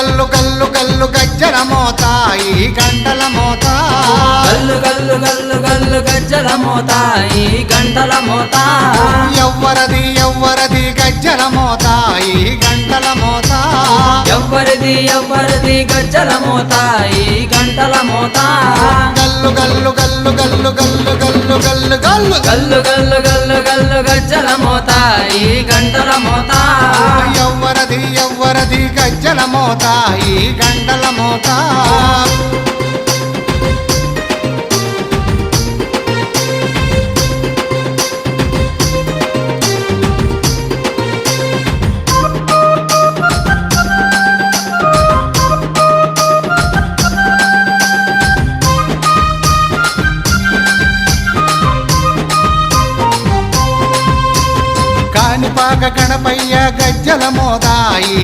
గల్లు గల్లు గల్లు గజ్జల మోత ఈ గంటల మోత గల్లు గల్లు గల్లు గల్లు గజ్జల మోత ఈ గంటల మోత ఎవ్వరది ఎవ్వరది గజ్జల మోత ఈ గంటల మోత ఎవ్వరిది ఎవ్వరిది గజ్జల మోత ఈ గంటల మోత గల్లు గల్లు గల్లు గల్లు గల్లు గల్లు గల్లు గల్లు గల్లు గల్లు గల్లు గల్లు గజ్జల మోత ఈ గంటల మోత గజ్జల మోత ఈ గండల మోత. కానిపాక గణపయ్య గజ్జల మోదాయి